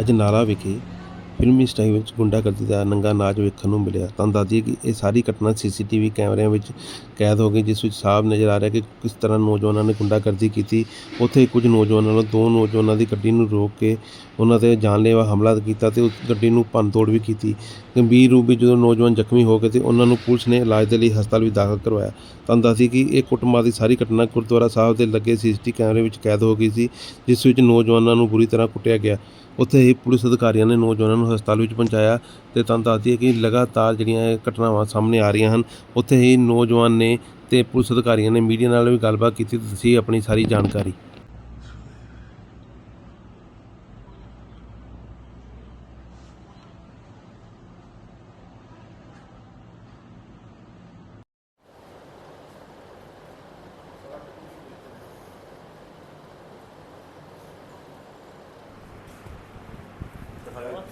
ਅਜਨਾਲਾ ਵਿਖੇ ਫਿਲਮੀ ਸਟਾਈਲ ਵਿੱਚ ਗੁੰਡਾਗਰਦੀ ਦਾ ਨੰਗਾ ਨਾਚ ਵੇਖਣ ਨੂੰ ਮਿਲਿਆ। ਤਾਂ ਦੱਸਦੀ ਕਿ ਇਹ ਸਾਰੀ ਘਟਨਾ ਸੀਸੀਟੀਵੀ ਕੈਮਰਿਆਂ ਵਿੱਚ ਕੈਦ ਹੋ ਗਈ, ਜਿਸ ਵਿੱਚ ਸਾਫ਼ ਨਜ਼ਰ ਆ ਰਿਹਾ ਕਿ ਕਿਸ ਤਰ੍ਹਾਂ ਨੌਜਵਾਨਾਂ ਨੇ ਗੁੰਡਾਗਰਦੀ ਕੀਤੀ। ਉੱਥੇ ਕੁਝ ਨੌਜਵਾਨਾਂ ਨੇ ਦੋ ਨੌਜਵਾਨਾਂ ਦੀ ਗੱਡੀ ਨੂੰ ਰੋਕ ਕੇ ਉਹਨਾਂ ਤੇ ਜਾਨਲੇਵਾ ਹਮਲਾ ਕੀਤਾ ਤੇ ਉਸ ਗੱਡੀ ਨੂੰ ਭੰਨਤੋੜ ਵੀ ਕੀਤੀ। ਗੰਭੀਰ ਰੂਪ ਵਿੱਚ ਜਦੋਂ ਨੌਜਵਾਨ ਜ਼ਖਮੀ ਹੋ ਗਏ ਤੇ ਉਹਨਾਂ ਨੂੰ ਪੁਲਿਸ ਨੇ ਇਲਾਜ ਦੇ ਲਈ ਹਸਪਤਾਲ ਵਿੱਚ ਦਾਖਲ ਕਰਵਾਇਆ। ਤਾਂ ਦੱਸਦੀ ਕਿ ਇਹ ਕੁੱਟਮਾਰ ਦੀ ਸਾਰੀ ਘਟਨਾ ਗੁਰਦੁਆਰਾ ਸਾਹਿਬ ਦੇ ਲੱਗੇ ਸੀਸੀਟੀ ਕੈਮਰੇ ਵਿੱਚ ਕੈਦ ਹੋ ਗਈ ਸੀ, ਜਿਸ ਵਿੱਚ ਨੌਜਵਾਨਾਂ ਨੂੰ ਬੁਰੀ ਤਰ੍ਹਾਂ ਕੁੱਟਿਆ ਗਿਆ। ਉੱਥੇ ਹੀ ਪੁਲਿਸ ਅਧਿਕਾਰੀਆਂ ਨੇ ਨੌਜਵਾਨਾਂ ਨੂੰ ਹਸਪਤਾਲ ਵਿੱਚ ਪਹੁੰਚਾਇਆ ਤੇ ਤੁਹਾਨੂੰ ਦੱਸਦੀ ਹੈ ਕਿ ਲਗਾਤਾਰ ਜਿਹੜੀਆਂ ਇਹ ਘਟਨਾਵਾਂ ਸਾਹਮਣੇ ਆ ਰਹੀਆਂ ਹਨ, ਉੱਥੇ ਹੀ ਨੌਜਵਾਨ ਨੇ ਤੇ ਪੁਲਿਸ ਅਧਿਕਾਰੀਆਂ ਨੇ ਮੀਡੀਆ ਨਾਲ ਵੀ ਗੱਲਬਾਤ ਕੀਤੀ ਤੇ ਦੱਸੀ ਆਪਣੀ ਸਾਰੀ ਜਾਣਕਾਰੀ।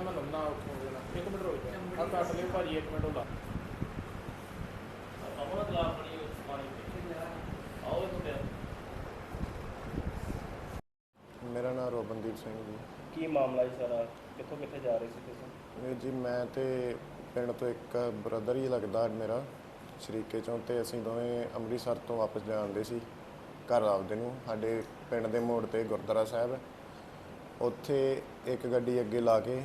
ਮੈਂ ਲੰਨਾ ਉੱਥੋਂ ਦੇ ਨਾਲ। ਇੱਕ ਮਿੰਟ ਰੁਕ ਜਾ। ਆ ਕੱਟ ਲਿਓ ਭਾਜੀ ਇੱਕ ਮਿੰਟ ਲਾ। ਆਪਣਾ ਗਲਾਸ ਪਾਣੀ ਪਾਣੀ ਪੀ ਆਓ ਇਹ ਮੁੰਡਿਆ ਮੇਰਾ ਨਾਮ ਰੋਬਨਦੀਪ ਸਿੰਘ ਜੀ। ਕੀ ਮਾਮਲਾ ਜੀ ਸਾਰਾ? ਕਿੱਥੋਂ ਕਿੱਥੇ ਜਾ ਰਹੇ ਸੀ ਤੁਸੀਂ? ਵੀਰ ਜੀ ਮੈਂ ਤੇ ਪਿੰਡ ਤੋਂ ਇੱਕ ਬ੍ਰਦਰ ਹੀ ਲੱਗਦਾ ਮੇਰਾ ਸ਼ਰੀਕੇ ਚੋਂ ਤੇ ਅਸੀਂ ਦੋਵੇਂ ਅੰਮ੍ਰਿਤਸਰ ਤੋਂ ਵਾਪਸ ਜਾਂਦੇ ਸੀ। ਘਰ ਆਪਦੇ ਨੂੰ ਸਾਡੇ ਪਿੰਡ ਦੇ ਮੋੜ ਤੇ ਗੁਰਦੁਆਰਾ ਸਾਹਿਬ ਹੈ। ਉੱਥੇ ਇੱਕ ਗੱਡੀ ਅੱਗੇ ਲਾ ਕੇ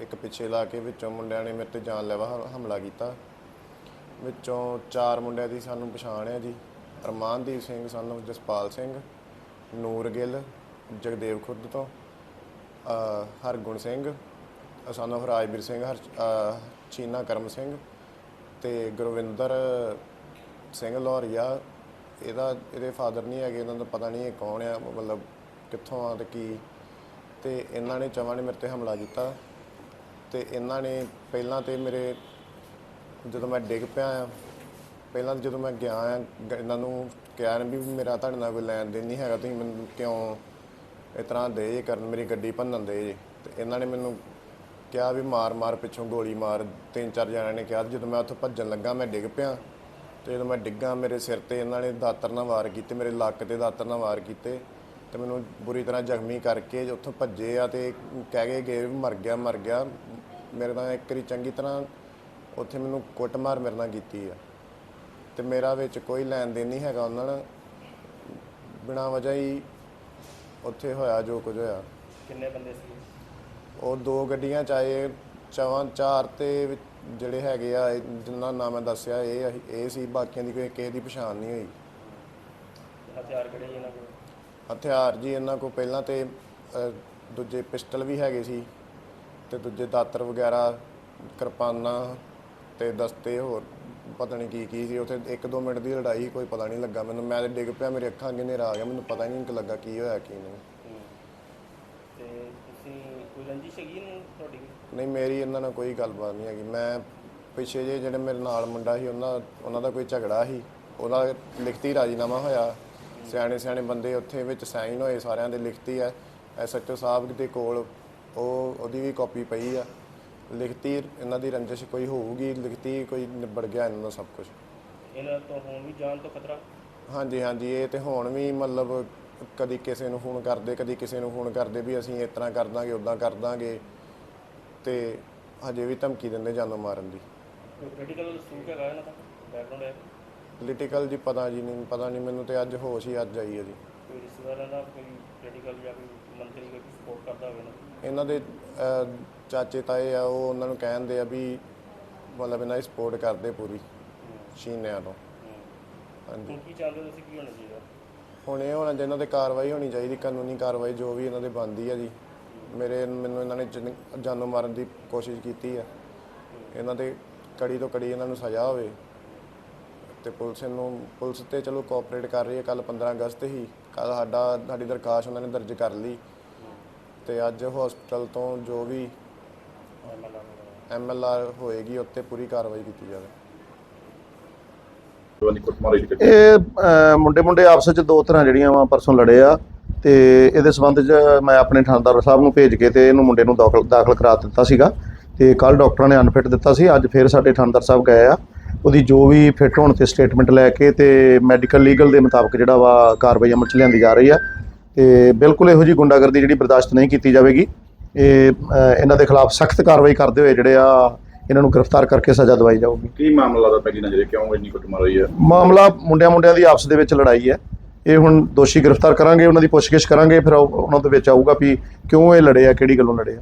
ਇੱਕ ਪਿੱਛੇ ਲਾ ਕੇ ਵਿੱਚੋਂ ਮੁੰਡਿਆਂ ਨੇ ਮੇਰੇ ਤੇ ਜਾਨਲੇਵਾ ਹ- ਹਮਲਾ ਕੀਤਾ ਵਿੱਚੋਂ ਚਾਰ ਮੁੰਡਿਆਂ ਦੀ ਸਾਨੂੰ ਪਛਾਣ ਹੈ ਜੀ ਅਰਮਾਨਦੀਪ ਸਿੰਘ ਸਾਨੂੰ ਜਸਪਾਲ ਸਿੰਘ ਨੂਰ ਗਿੱਲ ਜਗਦੇਵ ਖੁਰਦ ਤੋਂ ਅ, ਹਰਗੁਣ ਸਿੰਘ ਸਾਨੂੰ ਰਾਜਵੀਰ ਸਿੰਘ ਹਰ ਅ, ਚੀਨਾ ਕਰਮ ਸਿੰਘ ਤੇ ਗੁਰਵਿੰਦਰ ਸਿੰਘ ਲੋਰੀਆ ਇਹਦਾ ਇਹਦੇ ਫਾਦਰ ਨਹੀਂ ਹੈਗੇ, ਇਹਨਾਂ ਦਾ ਪਤਾ ਨਹੀਂ ਇਹ ਕੌਣ ਆ, ਮਤਲਬ ਕਿੱਥੋਂ ਆ ਤੇ ਕੀ। ਤੇ ਇਹਨਾਂ ਨੇ ਚਵਾਂ ਨੇ ਮੇਰੇ ਤੇ ਹਮਲਾ ਕੀਤਾ। ਤੇ ਇਹਨਾਂ ਨੇ ਪਹਿਲਾਂ ਤੇ ਮੇਰੇ ਜਦੋਂ ਮੈਂ ਡਿੱਗ ਪਿਆ ਆ, ਪਹਿਲਾਂ ਤਾਂ ਜਦੋਂ ਮੈਂ ਗਿਆ ਆ ਗ- ਇਹਨਾਂ ਨੂੰ ਕਿਹਾ ਨਾ ਵੀ ਮੇਰਾ ਤੁਹਾਡੇ ਨਾਲ ਕੋਈ ਲੈਣ ਦੇਣ ਨਹੀਂ ਹੈਗਾ, ਤੁਸੀਂ ਮੈਨੂੰ ਕਿਉਂ ਇਸ ਤਰ੍ਹਾਂ ਦੇ ਜੇ ਕਰਨ, ਮੇਰੀ ਗੱਡੀ ਭੰਨਣ ਦੇ ਜੇ। ਤੇ ਇਹਨਾਂ ਨੇ ਮੈਨੂੰ ਕਿਹਾ ਵੀ ਮਾਰ ਮਾਰ ਪਿੱਛੋਂ ਗੋਲੀ ਮਾਰ, ਤਿੰਨ ਚਾਰ ਜਣਿਆਂ ਨੇ ਕਿਹਾ ਤੇ ਜਦੋਂ ਮੈਂ ਉੱਥੋਂ ਭੱਜਣ ਲੱਗਾ, ਮੈਂ ਡਿੱਗ ਪਿਆ। ਤੇ ਜਦੋਂ ਮੈਂ ਡਿੱਗਾ ਮੇਰੇ ਸਿਰ ਤੇ ਇਹਨਾਂ ਨੇ ਦਾਤਰ ਨਾਲ ਵਾਰ ਕੀਤੇ ਮੇਰੇ ਲੱਕ ਤੇ ਦਾਤਰ ਨਾਲ ਵਾਰ ਕੀਤੇ ਤੇ ਮੈਨੂੰ ਬੁਰੀ ਤਰ੍ਹਾਂ ਜ਼ਖਮੀ ਕਰਕੇ ਉੱਥੋਂ ਭੱਜੇ ਆ ਤੇ ਕਹਿ ਗਏ ਵੀ ਮਰ ਗਿਆ ਮਰ ਗਿਆ। ਮੇਰੇ ਨਾਲ ਇੱਕ ਵਾਰੀ ਚੰਗੀ ਤਰ੍ਹਾਂ ਉੱਥੇ ਮੈਨੂੰ ਕੁੱਟਮਾਰ ਮੇਰੇ ਨਾਲ ਕੀਤੀ ਆ। ਤੇ ਮੇਰਾ ਵਿੱਚ ਕੋਈ ਲੈਣ ਦੇਣ ਨਹੀਂ ਹੈਗਾ ਉਹਨਾਂ ਨਾਲ। ਬਿਨਾਂ ਵਜ੍ਹਾ ਹੀ ਉੱਥੇ ਹੋਇਆ ਜੋ ਕੁਝ ਹੋਇਆ। ਕਿੰਨੇ ਬੰਦੇ ਸੀ? ਉਹ ਦੋ ਗੱਡੀਆਂ ਚ ਆਏ ਚਵਾਂ ਚਾਰ ਤੇ ਵਿੱਚ ਜਿਹੜੇ ਹੈਗੇ ਆ ਇਹ ਜਿਨ੍ਹਾਂ ਨਾਮ ਮੈਂ ਦੱਸਿਆ ਇਹ ਆ- ਇਹ ਸੀ ਬਾਕੀਆਂ ਦੀ ਕੋਈ ਕਿਸੇ ਦੀ ਪਛਾਣ ਨਹੀਂ ਹੋਈ। ਹਥਿਆਰ ਕਿਹੜੇ ਜੀ ਇਹਨਾਂ ਕੋਲ? ਹਥਿਆਰ ਜੀ ਇਹਨਾਂ ਕੋਲ ਪਹਿਲਾਂ ਤੇ ਅ, ਦੂਜੇ ਪਿਸਟਲ ਵੀ ਹੈਗੇ ਸੀ ਤੇ ਦੂਜੇ ਦਾਤਰ ਵਗੈਰਾ ਕਿਰਪਾਨਾਂ ਤੇ ਦਸਤੇ ਹੋਰ ਪਤਾ ਨਹੀਂ ਕੀ ਕੀ ਸੀ। ਉੱਥੇ 1-2 ਮਿੰਟ ਦੀ ਲੜਾਈ ਕੋਈ ਪਤਾ ਨਹੀਂ ਲੱਗਾ ਮੈਨੂੰ। ਮੈਂ ਤੇ ਡਿੱਗ ਪਿਆ ਮੇਰੇ ਅੱਖਾਂ ਅੱਗੇ ਹਨੇਰਾ ਆ ਗਿਆ ਮੈਨੂੰ ਪਤਾ ਹੀ ਨਹੀਂ ਲੱਗਾ ਕੀ ਹੋਇਆ ਕੀ ਨਹੀਂ। ਕੋਈ ਰੰਜਿਸ਼ ਹੈਗੀ ਨੂੰ ਤੁਹਾਡੀ? ਨਹੀਂ ਮੇਰੀ ਇਹਨਾਂ ਨਾਲ ਕੋਈ ਗੱਲਬਾਤ ਨਹੀਂ ਹੈਗੀ। ਮੈਂ ਪਿੱਛੇ ਜੇ ਜਿਹੜੇ ਮੇਰੇ ਨਾਲ ਮੁੰਡਾ ਸੀ ਉਹਨਾਂ ਉਹਨਾਂ ਦਾ ਕੋਈ ਝਗੜਾ ਸੀ। ਉਹਦਾ ਲਿਖਤੀ ਰਾਜੀਨਾਮਾ ਹੋਇਆ। ਸਿਆਣੇ ਸਿਆਣੇ ਬੰਦੇ ਉੱਥੇ ਵਿੱਚ ਸਾਈਨ ਹੋਏ ਸਾਰਿਆਂ ਦੇ ਲਿਖਤੀ ਹੈ। ਐਸਐਚਓ ਸਾਹਿਬ ਦੇ ਕੋਲ ਉਹ ਉਹਦੀ ਵੀ ਕਾਪੀ ਪਈ ਆ। ਲਿਖਤੀ ਇਹਨਾਂ ਦੀ ਰੰਜਿਸ਼ ਕੋਈ ਹੋਊਗੀ ਲਿਖਤੀ ਕੋਈ ਨਿਬੜ ਗਿਆ ਇਹਨਾਂ ਦਾ ਸਭ ਕੁਝ ਇਹਨਾਂ ਤੋਂ ਹੁਣ ਵੀ ਜਾਨ ਤੋਂ ਖਤਰਾ? ਹਾਂਜੀ ਹਾਂਜੀ ਇਹ ਤੇ ਹੁਣ ਵੀ ਮਤਲਬ ਕਦੀ ਕਿਸੇ ਨੂੰ ਫੋਨ ਕਰਦੇ ਕਦੀ ਕਿਸੇ ਨੂੰ ਫੋਨ ਕਰਦੇ ਵੀ ਅਸੀਂ ਇਸ ਤਰ੍ਹਾਂ ਕਰ ਦਾਂਗੇ ਉਦਾਂ ਕਰ ਦਾਂਗੇ ਤੇ ਹਜੇ ਵੀ ਧਮਕੀ ਦਿੰਦੇ ਜਾਨੋਂ ਮਾਰਨ ਦੀ। ਕੋਈ ਕ੍ਰਿਟੀਕਲ ਸੂਟ ਹੈਗਾ ਇਹਨਾਂ ਦਾ? ਬੈਕਗ੍ਰਾਉਂਡ ਹੈ? ਪੋਲੀਟੀਕਲ ਜੀ ਪਤਾ ਜੀ ਨਹੀਂ ਪਤਾ ਨਹੀਂ ਮੈਨੂੰ ਤੇ ਅੱਜ ਹੋਸ਼ ਹੀ ਅੱਜ ਆਈ ਹੈ ਜੀ। ਕੋਈ ਰਿਸ਼ਤੇਦਾਰਾਂ ਦਾ ਕੋਈ ਕ੍ਰਿਟੀਕਲ ਜਾਂ ਕੋਈ ਮੰਤਰੀ ਕੋਈ ਸਪੋਰਟ ਕਰਦਾ ਹੋਵੇ ਨਾ? ਇਹਨਾਂ ਦੇ ਅਹ, ਚਾਚੇ ਤਾਏ ਆ ਉਹ ਉਹਨਾਂ ਨੂੰ ਕਹਿੰਦੇ ਆ ਵੀ ਮਤਲਬ ਇਹਨਾਂ ਦੀ ਸਪੋਰਟ ਕਰਦੇ ਪੂਰੀ ਸ਼ੀਨਿਆਂ ਤੋਂ। ਹੂੰ। ਹਾਂਜੀ। ਹੁਣ ਕੀ ਚਾਹੁੰਦੇ ਹੋ ਤੁਸੀਂ? ਕੀ ਹੋਣਾ ਚਾਹੀਦਾ? ਹੁਣ ਇਹ ਹੋਣਾ ਚਾਹੀਦਾ ਤੇ ਕਾਰਵਾਈ ਹੋਣੀ ਚਾਹੀਦੀ ਕਾਨੂੰਨੀ ਕਾਰਵਾਈ ਜੋ ਵੀ ਇਹਨਾਂ ਦੇ ਬਣਦੀ ਆ ਜੀ। ਮੇਰੇ ਮੈਨੂੰ ਇਹਨਾਂ ਨੇ ਜਨ- ਜਾਨੋਂ ਮਾਰਨ ਦੀ ਕੋਸ਼ਿਸ਼ ਕੀਤੀ ਆ। ਇਹਨਾਂ ਦੇ ਕੜੀ ਤੋਂ ਕੜੀ ਇਹਨਾਂ ਨੂੰ ਸਜ਼ਾ ਹੋਵੇ। ਤੇ ਪੁਲਿਸ ਨੂੰ ਪੁਲਿਸ ਤੇ ਚਲੋ ਕੋਆਪਰੇਟ ਕਰ ਰਹੀ ਹੈ ਕੱਲ 15 ਅਗਸਤ ਹੀ। ਕੱਲ ਸਾਡਾ ਸਾਡੀ ਦਰਖਾਸਤ ਉਹਨਾਂ ਨੇ ਦਰਜ ਕਰ ਲਈ। ਤੇ ਅੱਜ ਹਸਪੀਟਲ ਤੋਂ ਜੋ ਵੀ ਐਮਐਲਆਰ ਹੋਏਗੀ ਉੱਤੇ ਪੂਰੀ ਕਾਰਵਾਈ ਕੀਤੀ ਜਾਵੇ। ਇਹ ਮੁੰਡੇ ਮੁੰਡੇ ਆਪਸ ਵਿੱਚ ਦੋ ਤਰ੍ਹਾਂ ਜਿਹੜੀਆਂ ਵਾ ਪਰਸੋਂ ਲੜੇ ਆ ਤੇ ਇਹਦੇ ਸੰਬੰਧ 'ਚ ਮੈਂ ਆਪਣੇ ਥਾਣਦਾਰ ਸਾਹਿਬ ਨੂੰ ਭੇਜ ਕੇ ਤੇ ਇਹਨੂੰ ਮੁੰਡੇ ਨੂੰ ਦਾਖਲ ਦਾਖਲ ਕਰਾ ਦਿੱਤਾ ਸੀਗਾ ਤੇ ਕੱਲ ਡਾਕਟਰਾਂ ਨੇ ਅਨਫਿਟ ਦਿੱਤਾ ਸੀ। ਅੱਜ ਫਿਰ ਸਾਡੇ ਥਾਣਦਾਰ ਸਾਹਿਬ ਗਏ ਆ। ਉਹਦੀ ਜੋ ਵੀ ਫਿੱਟ ਹੋਣ ਤੇ ਸਟੇਟਮੈਂਟ ਲੈ ਕੇ ਤੇ ਮੈਡੀਕਲ, ਲੀਗਲ ਦੇ ਮੁਤਾਬਕ ਜਿਹੜਾ ਵਾ ਕਾਰਵਾਈ ਅਮਲ 'ਚ ਲਿਆਂਦੀ ਜਾ ਰਹੀ ਆ। ਤੇ ਬਿਲਕੁਲ ਇਹੋ ਜੀ ਗੁੰਡਾਗਰਦੀ ਜਿਹੜੀ ਬਰਦਾਸ਼ਤ ਨਹੀਂ ਕੀਤੀ ਜਾਵੇਗੀ। ਇਹ ਇਹਨਾਂ ਦੇ ਖਿਲਾਫ ਸਖਤ ਕਾਰਵਾਈ ਕਰਦੇ ਹੋਏ ਜਿਹੜੇ ਆ ਇਹਨਾਂ ਨੂੰ ਗ੍ਰਿਫਤਾਰ ਕਰਕੇ ਸਜ਼ਾ ਦਵਾਈ ਜਾਊਗੀ। ਕੀ ਮਾਮਲਾ ਦਾ ਪਹਿਲੀ ਨਜ਼ਰੇ? ਕਿਉਂ ਇੰਨੀ ਕੁੱਟਮਾਰ ਹੋਈ ਹੈ? ਮਾਮਲਾ ਮੁੰਡਿਆਂ ਮੁੰਡਿਆਂ ਦੀ ਆਪਸ ਦੇ ਵਿੱਚ ਲੜਾਈ ਹੈ। ਇਹ ਹੁਣ ਦੋਸ਼ੀ ਗ੍ਰਿਫਤਾਰ ਕਰਾਂਗੇ ਉਹਨਾਂ ਦੀ ਪੁੱਛਗਿੱਛ ਕਰਾਂਗੇ ਫਿਰ ਉਹ- ਉਹਨਾਂ ਦੇ ਵਿੱਚ ਆਊਗਾ ਵੀ ਕਿਉਂ ਇਹ ਲੜੇ ਆ ਕਿਹੜੀ ਗੱਲੋਂ ਲੜੇ ਆ।